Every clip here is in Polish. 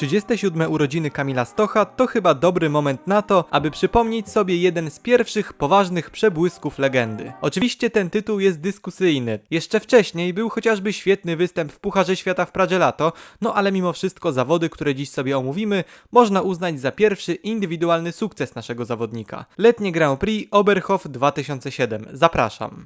37 urodziny Kamila Stocha to chyba dobry moment na to, aby przypomnieć sobie jeden z pierwszych poważnych przebłysków legendy. Oczywiście ten tytuł jest dyskusyjny. Jeszcze wcześniej był chociażby świetny występ w Pucharze Świata w Pradzie Lato, no ale mimo wszystko zawody, które dziś sobie omówimy, można uznać za pierwszy indywidualny sukces naszego zawodnika. Letnie Grand Prix Oberhof 2007. Zapraszam.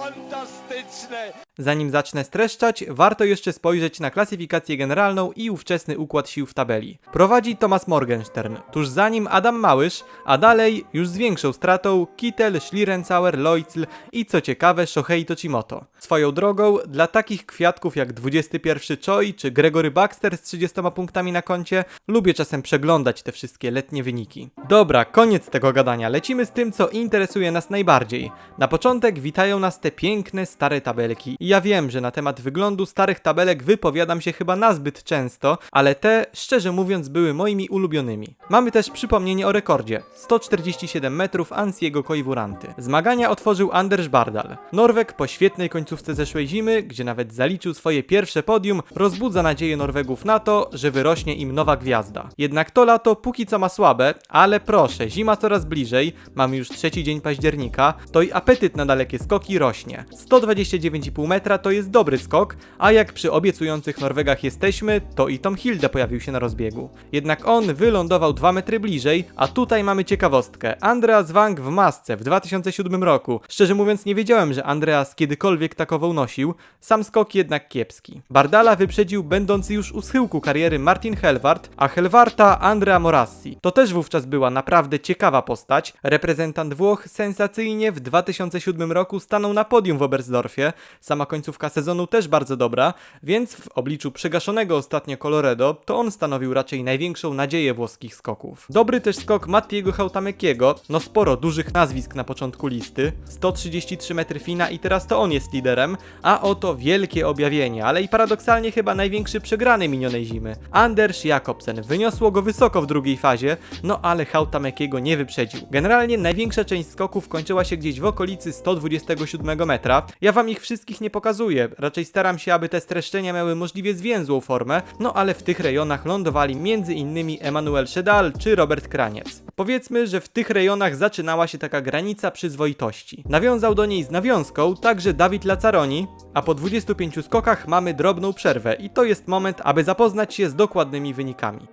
Fantastyczne. Zanim zacznę streszczać, warto jeszcze spojrzeć na klasyfikację generalną i ówczesny układ sił w tabeli. Prowadzi Thomas Morgenstern, tuż za nim Adam Małysz, a dalej, już z większą stratą, Kittel, Schlierencauer, Loitzl i co ciekawe, Shohei Tochimoto. Swoją drogą, dla takich kwiatków jak 21 Choi czy Gregory Baxter z 30 punktami na koncie, lubię czasem przeglądać te wszystkie letnie wyniki. Dobra, koniec tego gadania, lecimy z tym, co interesuje nas najbardziej. Na początek witają nas te piękne, stare tabelki. I ja wiem, że na temat wyglądu starych tabelek wypowiadam się chyba nazbyt często, ale te, szczerze mówiąc, były moimi ulubionymi. Mamy też przypomnienie o rekordzie. 147 metrów Ansiego Koivuranty. Zmagania otworzył Anders Bardal. Norweg po świetnej końcówce zeszłej zimy, gdzie nawet zaliczył swoje pierwsze podium, rozbudza nadzieję Norwegów na to, że wyrośnie im nowa gwiazda. Jednak to lato póki co ma słabe, ale proszę, zima coraz bliżej, mamy już trzeci dzień października, to i apetyt na dalekie skoki rośnie. 129,5 metra to jest dobry skok, a jak przy obiecujących Norwegach jesteśmy, to i Tom Hilde pojawił się na rozbiegu. Jednak on wylądował 2 metry bliżej, a tutaj mamy ciekawostkę. Andreas Wang w masce w 2007 roku. Szczerze mówiąc nie wiedziałem, że Andreas kiedykolwiek takową nosił, sam skok jednak kiepski. Bardala wyprzedził będący już u schyłku kariery Martin Helwart, a Helwarta Andrea Morassi. To też wówczas była naprawdę ciekawa postać. Reprezentant Włoch sensacyjnie w 2007 roku stanął na podium w Oberstdorfie. Sama końcówka sezonu też bardzo dobra, więc w obliczu przegaszonego ostatnio Coloredo to on stanowił raczej największą nadzieję włoskich skoków. Dobry też skok Mattiego Hautamekiego, no sporo dużych nazwisk na początku listy, 133 metry fina i teraz to on jest liderem, a oto wielkie objawienie, ale i paradoksalnie chyba największy przegrany minionej zimy. Anders Jakobsen wyniosło go wysoko w drugiej fazie, no ale Hautamekiego nie wyprzedził. Generalnie największa część skoków kończyła się gdzieś w okolicy 127 metra. Ja wam ich wszystkich nie pokazuję, raczej staram się, aby te streszczenia miały możliwie zwięzłą formę, no ale w tych rejonach lądowali m.in. Emanuel Szedal czy Robert Kraniec. Powiedzmy, że w tych rejonach zaczynała się taka granica przyzwoitości. Nawiązał do niej z nawiązką także Dawid Lacaroni, a po 25 skokach mamy drobną przerwę i to jest moment, aby zapoznać się z dokładnymi wynikami.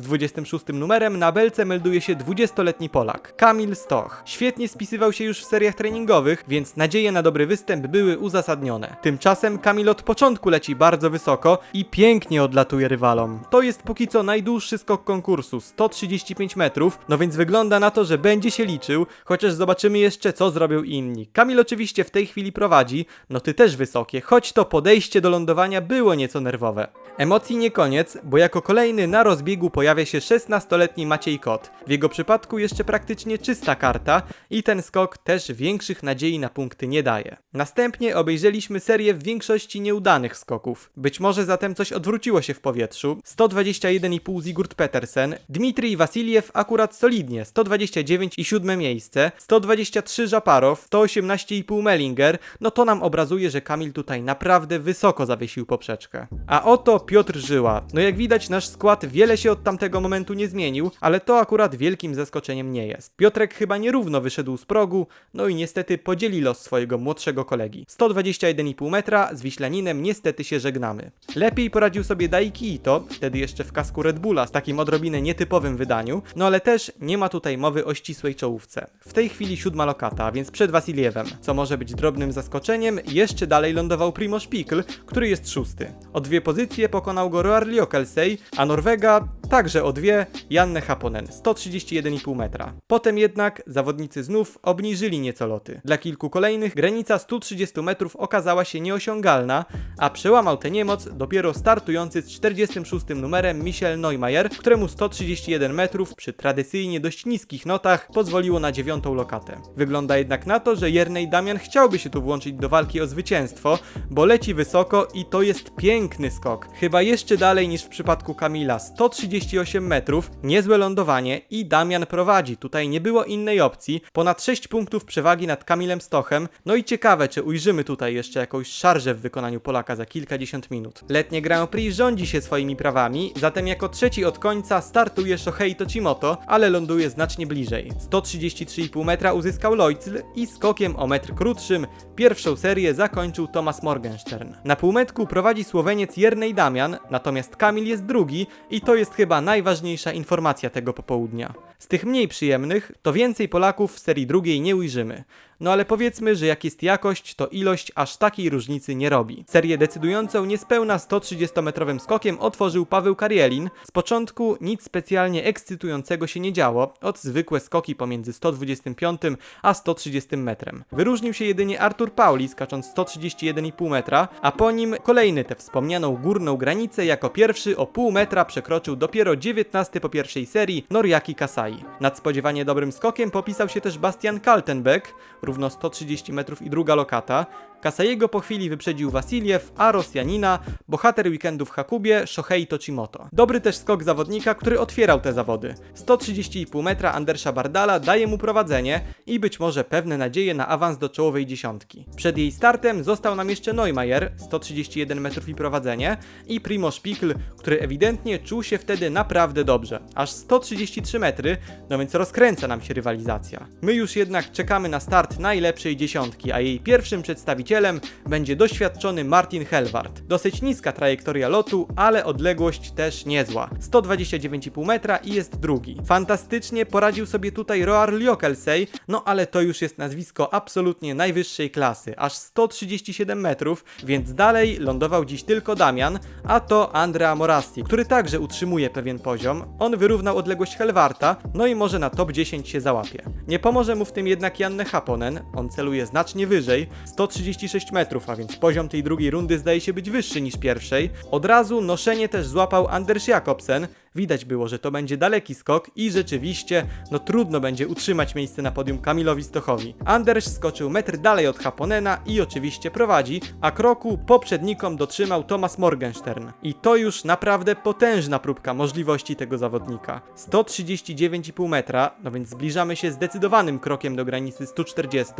Z 26 numerem na belce melduje się 20-letni Polak, Kamil Stoch. Świetnie spisywał się już w seriach treningowych, więc nadzieje na dobry występ były uzasadnione. Tymczasem Kamil od początku leci bardzo wysoko i pięknie odlatuje rywalom. To jest póki co najdłuższy skok konkursu, 135 metrów, no więc wygląda na to, że będzie się liczył, chociaż zobaczymy jeszcze co zrobią inni. Kamil oczywiście w tej chwili prowadzi, no ty też wysokie, choć to podejście do lądowania było nieco nerwowe. Emocji nie koniec, bo jako kolejny na rozbiegu pojawia się 16-letni Maciej Kot. W jego przypadku jeszcze praktycznie czysta karta i ten skok też większych nadziei na punkty nie daje. Następnie obejrzeliśmy serię w większości nieudanych skoków. Być może zatem coś odwróciło się w powietrzu. 121,5 Zigurd Petersen, Dmitrij Wasiliew akurat solidnie, 129 i 7 miejsce, 123 Żaparow, 118,5 Mellinger, no to nam obrazuje, że Kamil tutaj naprawdę wysoko zawiesił poprzeczkę. A oto Piotr Żyła. No jak widać nasz skład wiele się od tamtego momentu nie zmienił, ale to akurat wielkim zaskoczeniem nie jest. Piotrek chyba nierówno wyszedł z progu, no i niestety podzieli los swojego młodszego kolegi. 121,5 metra, z Wiślaninem niestety się żegnamy. Lepiej poradził sobie Daiki Ito, wtedy jeszcze w kasku Red Bulla z takim odrobinę nietypowym wydaniu, no ale też nie ma tutaj mowy o ścisłej czołówce. W tej chwili siódma lokata, więc przed Wasiliewem, co może być drobnym zaskoczeniem, jeszcze dalej lądował Primo Spikl, który jest szósty. O dwie pozycje pokonał go Roar Liokelsey, a Norwega także o dwie Janne Haponen, 131,5 metra. Potem jednak zawodnicy znów obniżyli nieco loty. Dla kilku kolejnych granica 130 metrów okazała się nieosiągalna, a przełamał tę niemoc dopiero startujący z 46 numerem Michel Neumayer, któremu 131 metrów przy tradycyjnie dość niskich notach pozwoliło na dziewiątą lokatę. Wygląda jednak na to, że Jernej Damian chciałby się tu włączyć do walki o zwycięstwo, bo leci wysoko i to jest piękny skok. Chyba jeszcze dalej niż w przypadku Kamila. 130 148 metrów, niezłe lądowanie i Damian prowadzi. Tutaj nie było innej opcji. Ponad 6 punktów przewagi nad Kamilem Stochem. No i ciekawe, czy ujrzymy tutaj jeszcze jakąś szarżę w wykonaniu Polaka za kilkadziesiąt minut. Letnie Grand Prix rządzi się swoimi prawami, zatem jako trzeci od końca startuje Shohei Tochimoto, ale ląduje znacznie bliżej. 133,5 metra uzyskał Loitzl i skokiem o metr krótszym pierwszą serię zakończył Thomas Morgenstern. Na półmetku prowadzi Słoweniec Jernej Damian, natomiast Kamil jest drugi i to jest chyba najważniejsza informacja tego popołudnia. Z tych mniej przyjemnych, to więcej Polaków w serii drugiej nie ujrzymy. No ale powiedzmy, że jak jest jakość, to ilość aż takiej różnicy nie robi. Serię decydującą niespełna 130-metrowym skokiem otworzył Paweł Karielin. Z początku nic specjalnie ekscytującego się nie działo, od zwykłe skoki pomiędzy 125 a 130 metrem. Wyróżnił się jedynie Artur Pauli, skacząc 131,5 metra, a po nim kolejny tę wspomnianą górną granicę jako pierwszy o pół metra przekroczył dopiero 19 po pierwszej serii Noriaki Kasai. Nadspodziewanie dobrym skokiem popisał się też Bastian Kaltenbeck, równo 130 metrów i druga lokata. Kasaiego po chwili wyprzedził Wasiliew, a Rosjanina, bohater weekendu w Hakubie, Shohei Tochimoto. Dobry też skok zawodnika, który otwierał te zawody. 130,5 metra Andersa Bardala daje mu prowadzenie i być może pewne nadzieje na awans do czołowej dziesiątki. Przed jej startem został nam jeszcze Neumayer, 131 metrów i prowadzenie, i Primo Spikl, który ewidentnie czuł się wtedy naprawdę dobrze. Aż 133 metry, no więc rozkręca nam się rywalizacja. My już jednak czekamy na start najlepszej dziesiątki, a jej pierwszym przedstawicielem będzie doświadczony Martin Helwart. Dosyć niska trajektoria lotu, ale odległość też niezła. 129,5 metra i jest drugi. Fantastycznie poradził sobie tutaj Roar Liokelsey, no ale to już jest nazwisko absolutnie najwyższej klasy, aż 137 metrów, więc dalej lądował dziś tylko Damian, a to Andrea Morassi, który także utrzymuje pewien poziom. On wyrównał odległość Helwarta, no i może na top 10 się załapie. Nie pomoże mu w tym jednak Janne Haponen, on celuje znacznie wyżej, 136 metrów, a więc poziom tej drugiej rundy zdaje się być wyższy niż pierwszej. Od razu noszenie też złapał Anders Jakobsen, Widać było, że to będzie daleki skok i rzeczywiście, no trudno będzie utrzymać miejsce na podium Kamilowi Stochowi. Anders skoczył metr dalej od Haponena i oczywiście prowadzi, a kroku poprzednikom dotrzymał Thomas Morgenstern. I to już naprawdę potężna próbka możliwości tego zawodnika. 139,5 metra, no więc zbliżamy się zdecydowanym krokiem do granicy 140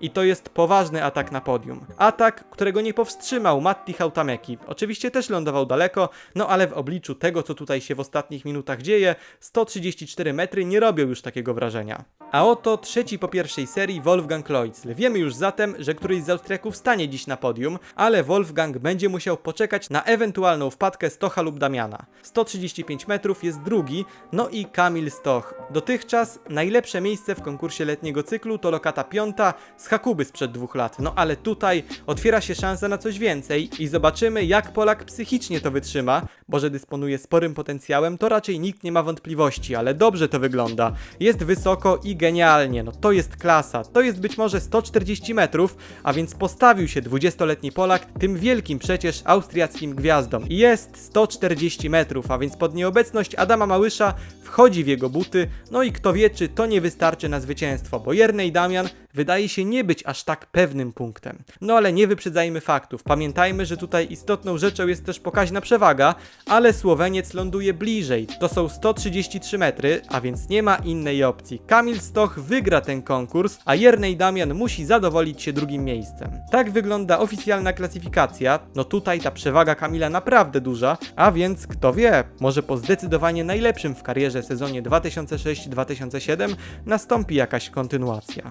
i to jest poważny atak na podium. Atak, którego nie powstrzymał Matti Hautameki. Oczywiście też lądował daleko, no ale w obliczu tego, co tutaj się w ostatnich minutach dzieje, 134 metry nie robią już takiego wrażenia. A oto trzeci po pierwszej serii Wolfgang Loitzl. Wiemy już zatem, że któryś z Austriaków stanie dziś na podium, ale Wolfgang będzie musiał poczekać na ewentualną wpadkę Stocha lub Damiana. 135 metrów jest drugi, no i Kamil Stoch. Dotychczas najlepsze miejsce w konkursie letniego cyklu to lokata piąta z Hakuby sprzed dwóch lat, no ale tutaj otwiera się szansa na coś więcej i zobaczymy jak Polak psychicznie to wytrzyma, bo że dysponuje sporym potencjałem to raczej nikt nie ma wątpliwości, ale dobrze to wygląda. Jest wysoko i genialnie, no to jest klasa, to jest być może 140 metrów, a więc postawił się 20-letni Polak tym wielkim przecież austriackim gwiazdom. I jest 140 metrów, a więc pod nieobecność Adama Małysza wchodzi w jego buty, no i kto wie czy to nie wystarczy na zwycięstwo, bo Jernej Damian wydaje się nie być aż tak pewnym punktem. No ale nie wyprzedzajmy faktów. Pamiętajmy, że tutaj istotną rzeczą jest też pokaźna przewaga, ale Słoweniec ląduje bliżej. To są 133 metry, a więc nie ma innej opcji. Kamil Stoch wygra ten konkurs, a Jernej Damian musi zadowolić się drugim miejscem. Tak wygląda oficjalna klasyfikacja. No tutaj ta przewaga Kamila naprawdę duża, a więc kto wie, może po zdecydowanie najlepszym w karierze sezonie 2006-2007 nastąpi jakaś kontynuacja.